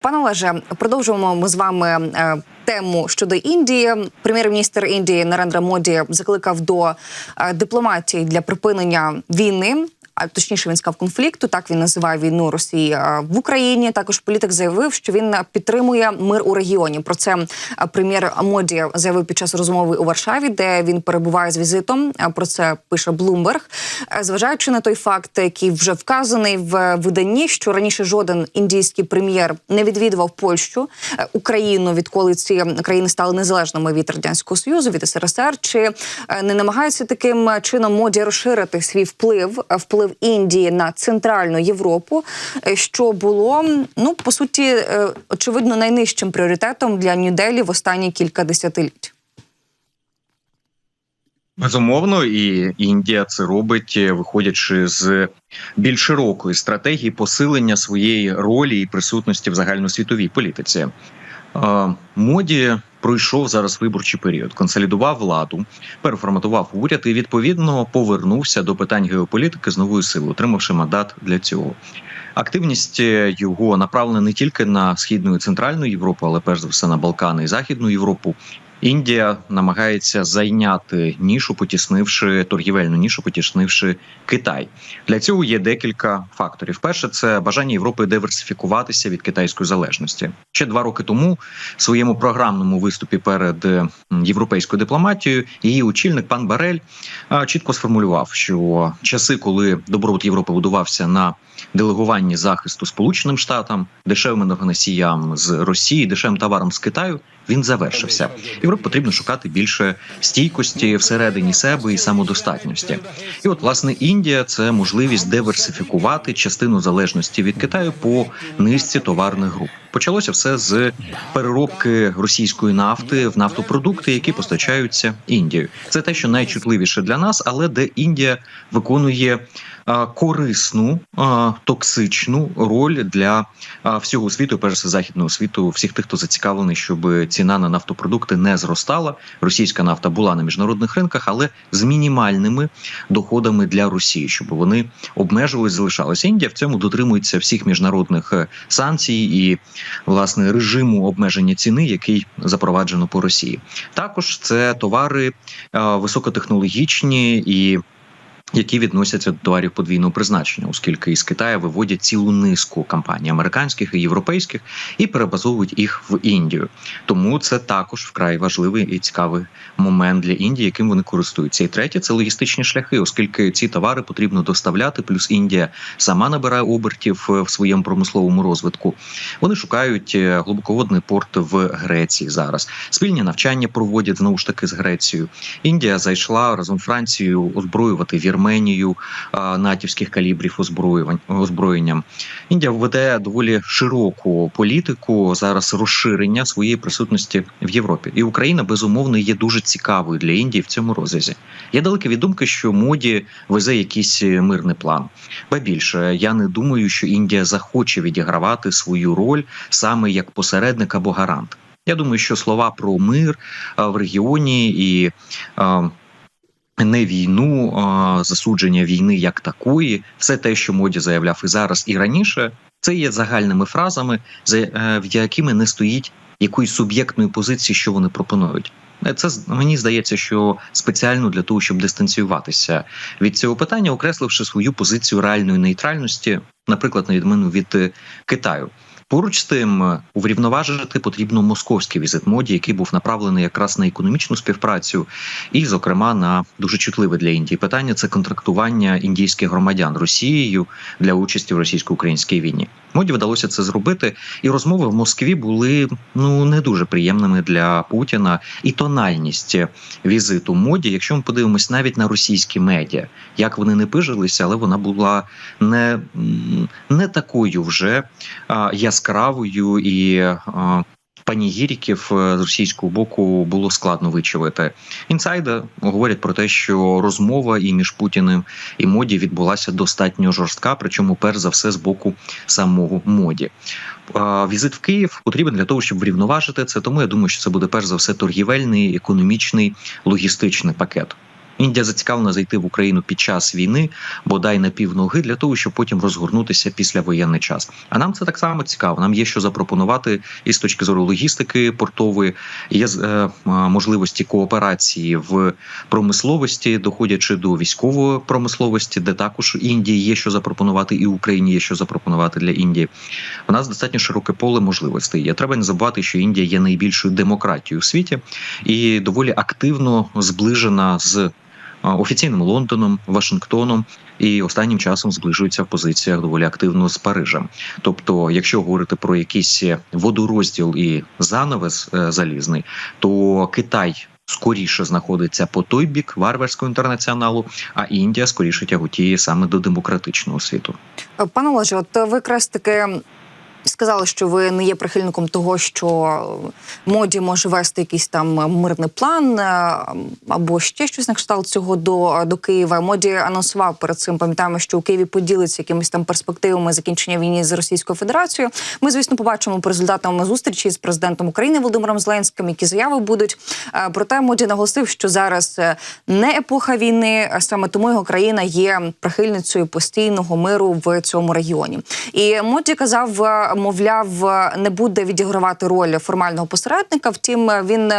Пане Олеже, продовжуємо ми з вами е, тему щодо Індії. Прем'єр-міністр Індії Нарендра Моді закликав до е, дипломатії для припинення війни. А точніше він сказав конфлікту. Так він називає війну Росії е, в Україні. Також політик заявив, що він підтримує мир у регіоні. Про це е, прем'єр Моді заявив під час розмови у Варшаві, де він перебуває з візитом. Е, Про це пише Блумберг. Е, Зважаючи на той факт, який вже вказаний в виданні, що раніше жоден індійський прем'єр не відвідував Польщу, е, Україну, відколи ці країни стали незалежними від радянського союзу, від СРСР, чи е, не намагаються таким чином моді розширити свій вплив, е, вплив Індії на центральну Європу, е, що було ну по суті е, очевидно найнижчим пріоритетом для Нью-Делі в останні кілька десятиліть. Безумовно, і Індія це робить, е, виходячи з більш широкої стратегії посилення своєї ролі і присутності в загальносвітовій політиці. Моді пройшов зараз виборчий період, консолідував владу, переформатував уряд і відповідно повернувся до питань геополітики з новою силою, отримавши мандат для цього. Активність е, його направлена не тільки на східну і центральну Європу, але перш за все на Балкани і Західну Європу. Індія намагається зайняти нішу, потіснивши торгівельну нішу, потіснивши Китай. Для цього є декілька факторів. Перше, це бажання Європи диверсифікуватися від китайської залежності. Ще два роки тому в своєму програмному виступі перед європейською дипломатією її очільник пан Барель чітко сформулював, що часи, коли добробут Європи будувався на делегуванні захисту Сполученим Штатам, дешевим енергоносіям з Росії, дешевим товаром з Китаю, він завершився. Європі потрібно шукати більше стійкості всередині себе і самодостатності. І от власне Індія це можливість диверсифікувати частину залежності від Китаю по низці товарних груп. Почалося все з переробки російської нафти в нафтопродукти, які постачаються Індією. Це те, що найчутливіше для нас, але де Індія виконує корисну токсичну роль для всього світу, перш за західного світу, всіх тих, хто зацікавлений, щоб ціна на нафтопродукти не зростала. Російська нафта була на міжнародних ринках, але з мінімальними доходами для Росії, щоб вони обмежувалися, залишалися. Індія в цьому дотримується всіх міжнародних е, санкцій і власне режиму обмеження ціни, який запроваджено по Росії. Також це товари е, високотехнологічні і. Які відносяться до товарів подвійного призначення, оскільки із Китаю виводять цілу низку компаній американських і європейських і перебазовують їх в Індію. Тому це також вкрай важливий і цікавий момент для Індії, яким вони користуються. І третє це логістичні шляхи, оскільки ці товари потрібно доставляти. Плюс Індія сама набирає обертів е, в своєму промисловому розвитку. Вони шукають е, глибоководний порт в Греції зараз. Спільні навчання проводять знову ж таки з Грецією. Індія зайшла разом з Францією озброювати Вірменію натівських калібрів озброювань озброєнням. Індія веде доволі широку політику зараз розширення своєї присутності в Європі. І Україна безумовно є дуже цікавою для Індії в цьому розрізі. Я далекий від думки, що моді везе якийсь мирний план. Ба більше я не думаю, що Індія захоче відігравати свою роль саме як посередник або гарант. Я думаю, що слова про мир в регіоні і не війну, а засудження війни як такої, все те, що моді заявляв і зараз, і раніше, це є загальними фразами, за е, якими не стоїть якоїсь суб'єктної позиції, що вони пропонують. Е, Це мені здається, що спеціально для того, щоб дистанціюватися від цього питання, окресливши свою позицію реальної нейтральності, наприклад, на відміну від е, Китаю. Поруч з тим, е, врівноважити потрібно московський візит моді, який був направлений якраз на економічну співпрацю, і, зокрема, на дуже чутливе для Індії питання це контрактування індійських громадян Росією для участі в російсько-українській війні. Моді вдалося це зробити, і розмови в Москві були ну не дуже приємними для Путіна. І тональність візиту моді, якщо ми подивимось навіть на російські медіа, як вони не пижилися, але вона була не, не такою вже а, яскравою і. Панігіріків е, з російського боку було складно вичувати. Інсайди говорять про те, що розмова і між Путіним і моді відбулася достатньо жорстка, причому перш за все з боку самого моді. Візит в Київ потрібен для того, щоб врівноважити це. Тому я думаю, що це буде перш за все торгівельний, економічний, логістичний пакет. Індія зацікавлена зайти в Україну під час війни, бодай на півноги, для того, щоб потім розгорнутися після воєнний час. А нам це так само цікаво. Нам є що запропонувати і з точки зору логістики портової, є е, можливості кооперації в промисловості, доходячи до військової промисловості, де також Індії є що запропонувати, і Україні є що запропонувати для Індії. У нас достатньо широке поле можливостей. Я треба не забувати, що Індія є найбільшою демократією в світі і доволі активно зближена з офіційним Лондоном, Вашингтоном і останнім часом зближується в позиціях доволі активно з Парижем. Тобто, якщо говорити про якийсь водорозділ і занавес е, залізний, то Китай. Скоріше знаходиться по той бік варварського інтернаціоналу, а Індія скоріше тяготіє саме до демократичного світу. Пане Олеже, от ви якраз таки сказали, що ви не є прихильником того, що моді може вести якийсь там мирний план е, або ще щось на кшталт цього до до Києва. Моді анонсував перед цим. Пам'ятаємо, що у Києві поділиться якимись там перспективами закінчення війни з Російською Федерацією. Ми, звісно, побачимо по результатам зустрічі з президентом України Володимиром Зеленським, які заяви будуть. Е, проте моді наголосив, що зараз е, не епоха війни, а саме тому його країна є прихильницею постійного миру в цьому регіоні. І моді казав мовляв, не буде відігравати роль формального посередника. Втім, він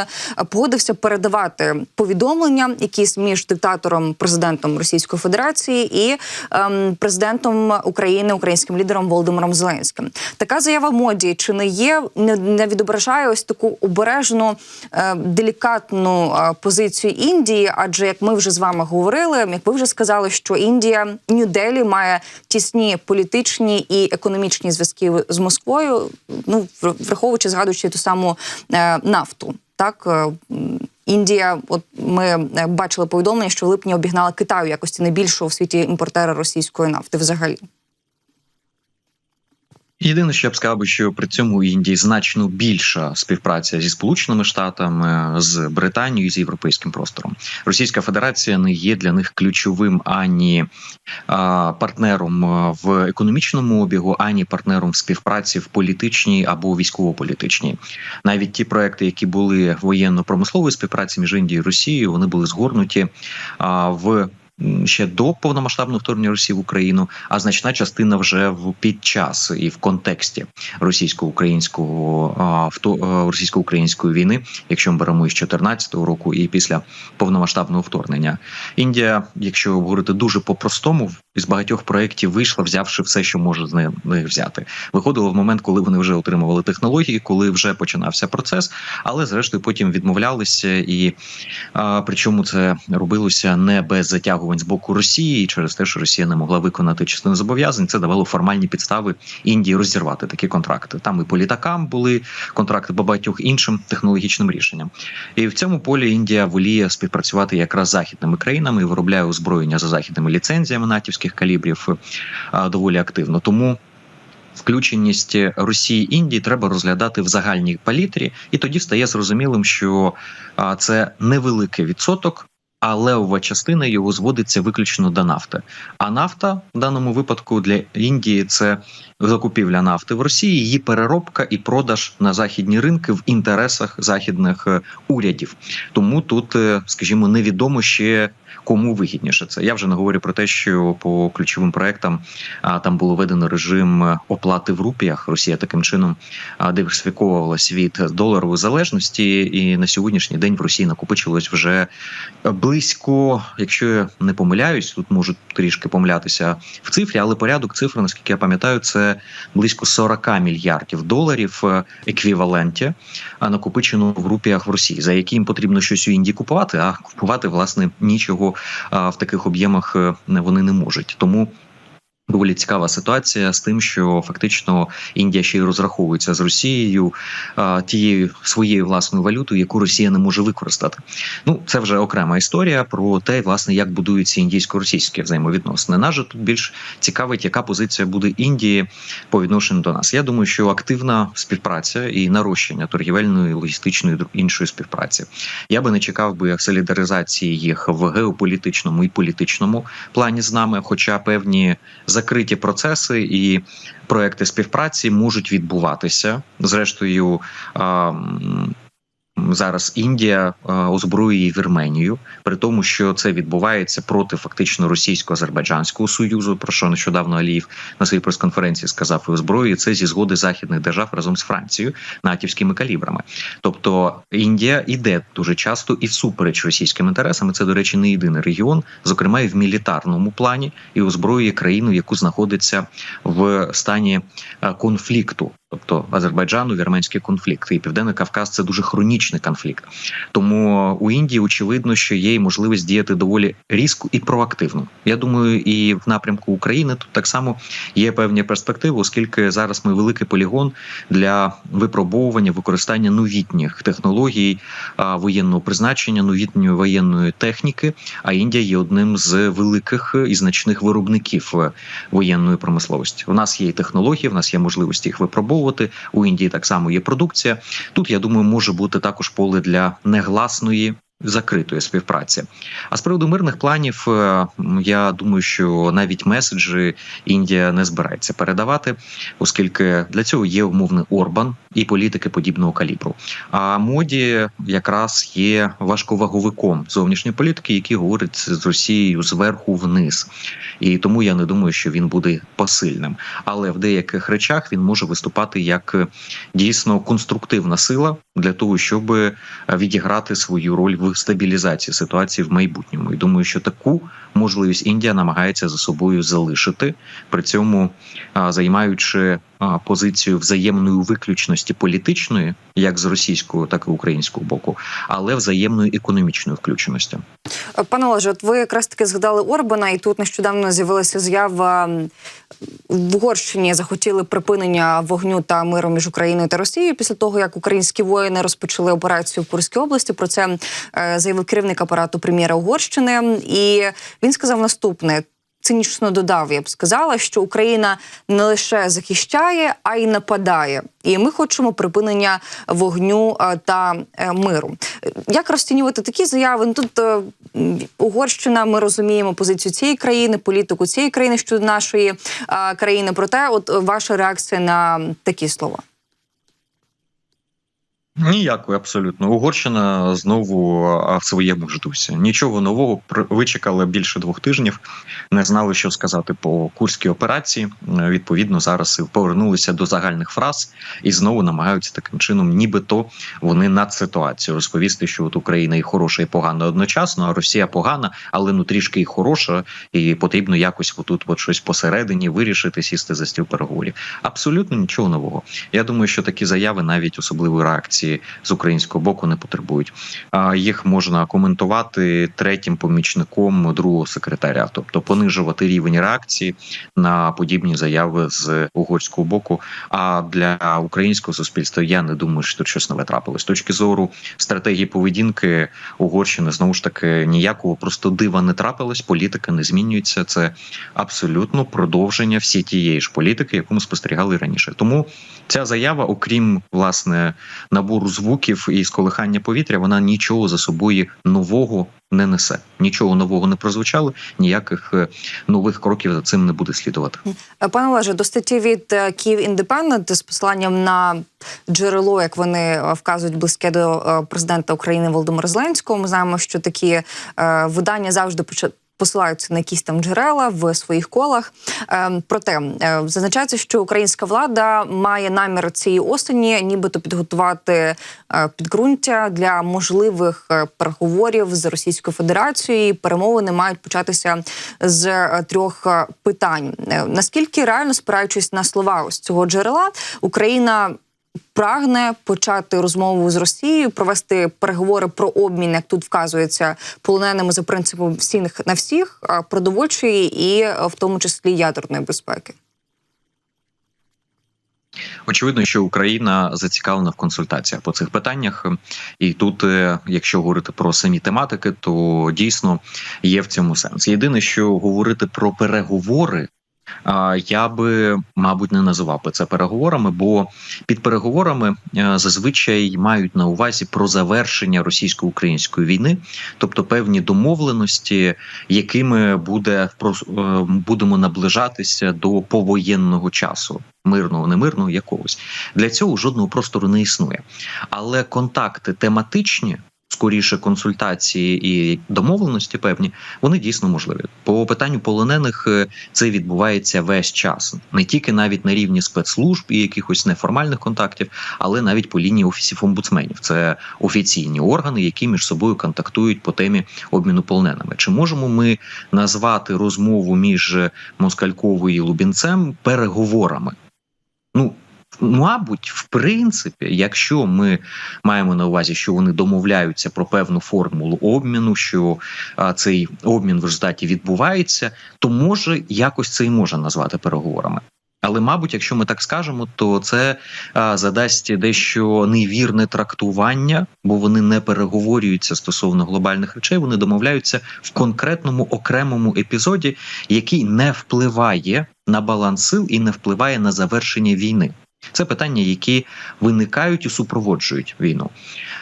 погодився передавати повідомлення, якісь між диктатором, президентом Російської Федерації і ем, президентом України, українським лідером Володимиром Зеленським. Така заява моді чи не є, не, не відображає ось таку обережну е, делікатну е, позицію Індії. Адже як ми вже з вами говорили, як ви вже сказали, що Індія Нью-Делі має тісні політичні і економічні зв'язки з Москвою, ну враховуючи згадуючи ту саму е, нафту. Так е, Індія, от ми е, бачили повідомлення, що в липні обігнала Китаю якості найбільшого в світі імпортера російської нафти взагалі. Єдине, що я б сказав, що при цьому Індії значно більша співпраця зі Сполученими Штатами, з Британією з європейським простором. Російська Федерація не є для них ключовим ані а, партнером в економічному обігу, ані партнером в співпраці в політичній або військово-політичній. Навіть ті проекти, які були воєнно-промислової співпраці між Індією і Росією, вони були згорнуті в ще до повномасштабного вторгнення Росії в Україну, а значна частина вже в під час і в контексті російсько-українського російсько-української війни, якщо ми беремо із 2014 року і після повномасштабного вторгнення. Індія, якщо говорити дуже по-простому, із багатьох проєктів вийшла, взявши все, що може з них взяти. Виходило в момент, коли вони вже отримували технології, коли вже починався процес, але зрештою потім відмовлялися, і а, причому це робилося не без затягувань з боку Росії, через те, що Росія не могла виконати частину зобов'язань. Це давало формальні підстави Індії розірвати такі контракти. Там і по літакам були контракти по багатьох іншим технологічним рішенням. І в цьому полі Індія воліє співпрацювати якраз з західними країнами і виробляє озброєння за західними ліцензіями натівських калібрів доволі активно. Тому включеність Росії Індії треба розглядати в загальній палітрі, і тоді стає зрозумілим, що це невеликий відсоток. А левова частина його зводиться виключно до нафти. А нафта в даному випадку для Індії це закупівля нафти в Росії, її переробка і продаж на західні ринки в інтересах західних урядів. Тому тут, скажімо, невідомо ще кому вигідніше це. Я вже не говорю про те, що по ключовим проектам а, там було введено режим оплати в рупіях. Росія таким чином диверсифіковувалась від доларової залежності, і на сьогоднішній день в Росії накопичилось вже близько, якщо я не помиляюсь, тут можуть трішки помилятися в цифрі, але порядок цифр, наскільки я пам'ятаю, це близько 40 мільярдів доларів еквіваленті, накопичено в рупіях в Росії, за які їм потрібно щось у Індії купувати, а купувати власне нічого в таких об'ємах е, вони не можуть. Тому Доволі цікава ситуація з тим, що фактично Індія ще й розраховується з Росією тією своєю власною валютою, яку Росія не може використати. Ну це вже окрема історія про те, власне, як будуються індійсько-російські взаємовідносини. Нас же тут більш цікавить, яка позиція буде Індії по відношенню до нас. Я думаю, що активна співпраця і нарощення торгівельної, логістичної іншої співпраці. Я би не чекав би солідаризації їх в геополітичному і політичному плані з нами, хоча певні закриті процеси і проекти співпраці можуть відбуватися. Зрештою, зараз Індія е, озброює Вірменію, при тому, що це відбувається проти фактично російсько-азербайджанського союзу, про що нещодавно Аліїв на своїй прес-конференції сказав і озброює це зі згоди західних держав разом з Францією натівськими калібрами. Тобто Індія іде дуже часто і всупереч російським інтересам. Це, до речі, не єдиний регіон, зокрема і в мілітарному плані, і озброює країну, яку знаходиться в стані е, конфлікту. Тобто Азербайджану вірменський конфлікт і Південний Кавказ це дуже хронічний конфлікт. Тому у Індії очевидно, що є можливість діяти доволі різко і проактивно. Я думаю, і в напрямку України тут так само є певні перспективи, оскільки зараз ми великий полігон для випробовування використання новітніх технологій воєнного призначення, новітньої воєнної техніки. А Індія є одним з великих і значних виробників е, воєнної промисловості. У нас є технології, в нас є можливості їх випробовувати. У Індії так само є продукція. Тут я думаю, може бути також поле для негласної. Закритої співпраці. А з приводу мирних планів, е, я думаю, що навіть меседжі Індія не збирається передавати, оскільки для цього є умовний Орбан і політики подібного калібру. А моді якраз є важковаговиком зовнішньої політики, який говорить з Росією зверху вниз, і тому я не думаю, що він буде посильним. Але в деяких речах він може виступати як е, дійсно конструктивна сила для того, щоб е, відіграти свою роль в стабілізації ситуації в майбутньому. І думаю, що таку можливість Індія намагається за собою залишити, при цьому займаючи позицію взаємної виключності політичної, як з російського, так і українського боку, але взаємної економічної включеності. Пане Олеже, от ви якраз таки згадали Орбана, і тут нещодавно з'явилася заява м, в Угорщині. Захотіли припинення вогню та миру між Україною та Росією після того, як українські воїни розпочали операцію в Курській області. Про це е, заявив керівник апарату прем'єра Угорщини, і він сказав наступне. Цинічно додав, я б сказала, що Україна не лише захищає, а й нападає. І ми хочемо припинення вогню е, та е, миру. Як розцінювати такі заяви? Ну, тут е, Угорщина, ми розуміємо позицію цієї країни, політику цієї країни щодо нашої країни. Проте, от ваша реакція на такі слова. Ніякої абсолютно Угорщина знову в своєму ж дусі. Нічого нового вичекали більше двох тижнів, не знали, що сказати по курській операції. Відповідно, зараз повернулися до загальних фраз і знову намагаються таким чином, нібито вони над ситуацією розповісти, що от Україна і хороша, і погана одночасно, а Росія погана, але ну трішки і хороша, і потрібно якось отут от щось посередині вирішити, сісти за стіл переговорів. Абсолютно нічого нового. Я думаю, що такі заяви навіть особливої реакції з українського боку не потребують. А їх можна коментувати третім помічником другого секретаря, тобто понижувати рівень реакції на подібні заяви з угорського боку. А для українського суспільства я не думаю, що щось нове трапилось. З точки зору стратегії поведінки Угорщини знову ж таки ніякого просто дива не трапилось. Політика не змінюється. Це абсолютно продовження всі тієї ж політики, яку ми спостерігали раніше. Тому ця заява, окрім власне набору звуків і сколихання повітря, вона нічого за собою нового не несе. Нічого нового не прозвучало, ніяких е, нових кроків за цим не буде слідувати. Пане Олеже, до статті від е, Київ Індепендент з посиланням на джерело, як вони е, вказують близьке до президента України Володимира Зеленського. Ми знаємо, що такі видання завжди Посилаються на якісь там джерела в своїх колах. Е, проте е, зазначається, що українська влада має намір цієї осені, нібито підготувати е, підґрунтя для можливих е, переговорів з Російською Федерацією. Перемовини мають початися з е, трьох питань. Наскільки реально спираючись на слова ось цього джерела, Україна прагне почати розмову з Росією, провести переговори про обмін, як тут вказується, полоненими за принципом всіх на всіх, продовольчої і в тому числі ядерної безпеки. Очевидно, що Україна зацікавлена в консультаціях по цих питаннях, і тут, е, якщо говорити про самі тематики, то дійсно є в цьому сенс. Єдине, що говорити про переговори. Я би, мабуть, не називав би це переговорами, бо під переговорами е, зазвичай мають на увазі про завершення російсько-української війни, тобто певні домовленості, якими буде е, будемо наближатися до повоєнного часу, мирного, немирного якогось. Для цього жодного простору не існує. Але контакти тематичні. Скоріше консультації і домовленості певні вони дійсно можливі. По питанню полонених е, це відбувається весь час, не тільки навіть на рівні спецслужб і якихось неформальних контактів, але навіть по лінії офісів омбудсменів. Це офіційні органи, які між собою контактують по темі обміну полоненими. Чи можемо ми назвати розмову між Москальковою і Лубінцем переговорами? Ну. Мабуть, в принципі, якщо ми маємо на увазі, що вони домовляються про певну формулу обміну, що а, цей обмін в результаті відбувається, то може якось це і можна назвати переговорами. Але, мабуть, якщо ми так скажемо, то це а, задасть дещо невірне трактування, бо вони не переговорюються стосовно глобальних речей. Вони домовляються в конкретному окремому епізоді, який не впливає на баланс сил і не впливає на завершення війни. Це питання, які виникають і супроводжують війну.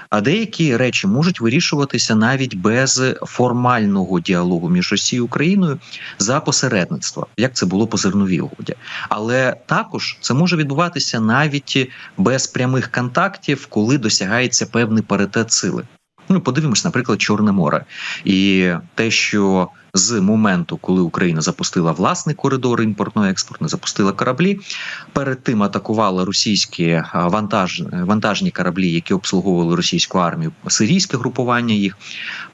А деякі речі можуть вирішуватися навіть без формального діалогу між Росією і Україною за посередництва, як це було по зерновій угоді. Але також це може відбуватися навіть без прямих контактів, коли досягається певний паритет сили. Ну, подивимось, наприклад, Чорне море, і те, що з моменту, коли Україна запустила власний коридор імпортно-експортний, запустила кораблі, перед тим атакувала російські а, вантаж, вантажні кораблі, які обслуговували російську армію, сирійське групування їх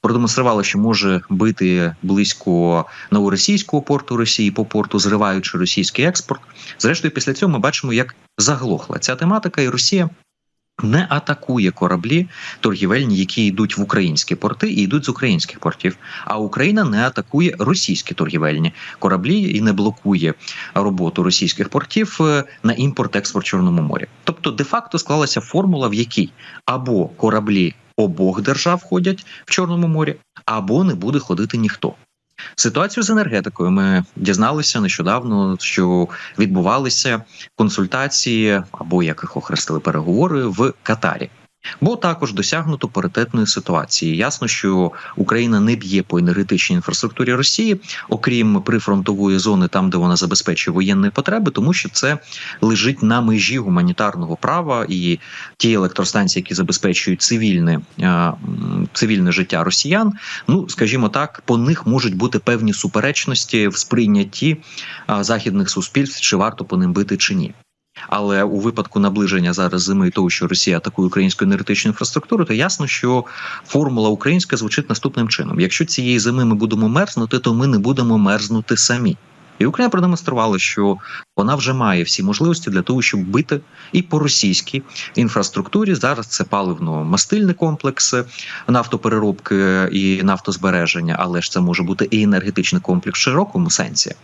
продемонструвало, що може бити близько новоросійського порту Росії по порту, зриваючи російський експорт. Зрештою, після цього ми бачимо, як заглохла ця тематика, і Росія. Не атакує кораблі торгівельні, які йдуть в українські порти і йдуть з українських портів. А Україна не атакує російські торгівельні кораблі і не блокує роботу російських портів е, на імпорт-експорт Чорному морі. Тобто, де-факто склалася формула, в якій або кораблі обох держав ходять в Чорному морі, або не буде ходити ніхто. Ситуацію з енергетикою ми дізналися нещодавно, що відбувалися консультації або як їх охрестили переговори в Катарі. Бо також досягнуто паритетної ситуації. Ясно, що Україна не б'є по енергетичній інфраструктурі Росії, окрім прифронтової зони, там де вона забезпечує воєнні потреби, тому що це лежить на межі гуманітарного права і ті електростанції, які забезпечують цивільне, е, цивільне життя росіян. Ну скажімо так, по них можуть бути певні суперечності в сприйнятті е, західних суспільств, чи варто по ним бити чи ні. Але у випадку наближення зараз зими і того, що Росія атакує українську енергетичну інфраструктуру, то ясно, що формула українська звучить наступним чином: якщо цієї зими ми будемо мерзнути, то ми не будемо мерзнути самі. І Україна продемонструвала, що вона вже має всі можливості для того, щоб бити і по російській інфраструктурі. Зараз це паливно-мастильний комплекс нафтопереробки і нафтозбереження, але ж це може бути і енергетичний комплекс в широкому сенсі.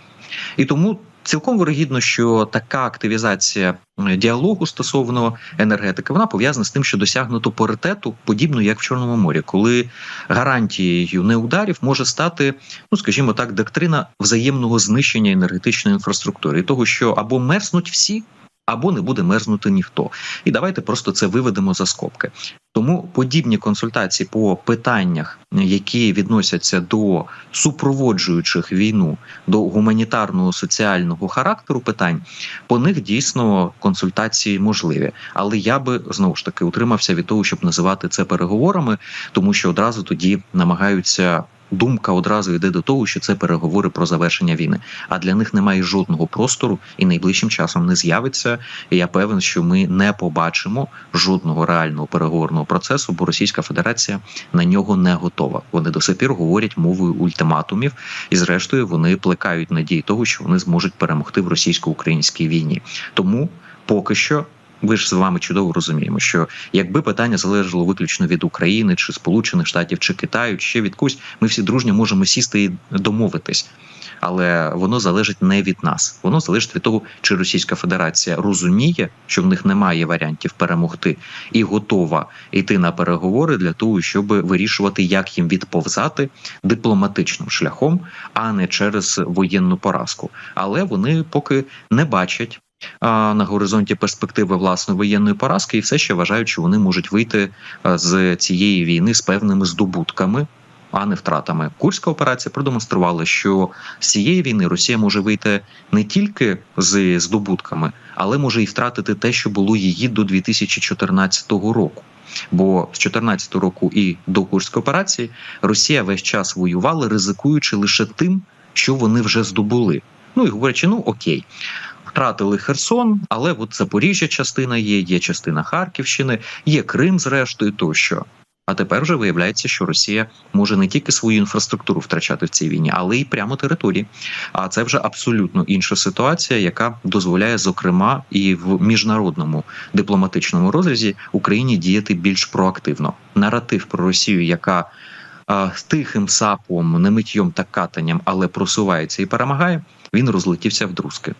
І тому цілком вирогідно, що така активізація діалогу стосовно енергетики вона пов'язана з тим, що досягнуто паритету, подібно як в Чорному морі, коли гарантією неударів може стати, ну скажімо так, доктрина взаємного знищення енергетичної інфраструктури, і того, що або мерзнуть всі. Або не буде мерзнути ніхто, і давайте просто це виведемо за скобки. Тому подібні консультації по питаннях, які відносяться до супроводжуючих війну, до гуманітарного соціального характеру питань, по них дійсно консультації можливі. Але я би знову ж таки утримався від того, щоб називати це переговорами, тому що одразу тоді намагаються. Думка одразу йде до того, що це переговори про завершення війни. А для них немає жодного простору і найближчим часом не з'явиться. І я певен, що ми не побачимо жодного реального переговорного процесу, бо Російська Федерація на нього не готова. Вони до сих пір говорять мовою ультиматумів, і зрештою вони плекають надії того, що вони зможуть перемогти в російсько-українській війні. Тому поки що ви ж з вами чудово розуміємо, що якби питання залежало виключно від України чи Сполучених Штатів чи Китаю, чи ще від когось, ми всі дружньо можемо сісти і домовитись. Але воно залежить не від нас. Воно залежить від того, чи Російська Федерація розуміє, що в них немає варіантів перемогти, і готова йти на переговори для того, щоб вирішувати, як їм відповзати дипломатичним шляхом, а не через воєнну поразку. Але вони поки не бачать. На горизонті перспективи власної воєнної поразки, і все ще вважають, що вони можуть вийти з цієї війни з певними здобутками, а не втратами. Курська операція продемонструвала, що з цієї війни Росія може вийти не тільки з здобутками, але може і втратити те, що було її до 2014 року. Бо з 2014 року і до Курської операції Росія весь час воювала, ризикуючи лише тим, що вони вже здобули. Ну і говорячи, ну окей. Втратили Херсон, але от Запоріжжя частина є, є частина Харківщини, є Крим, зрештою тощо. А тепер вже виявляється, що Росія може не тільки свою інфраструктуру втрачати в цій війні, але й прямо території. А це вже абсолютно інша ситуація, яка дозволяє, зокрема, і в міжнародному дипломатичному розрізі Україні діяти більш проактивно. Наратив про Росію, яка а, тихим сапом, не миттєм та катанням, але просувається і перемагає. Він розлетівся в друзки.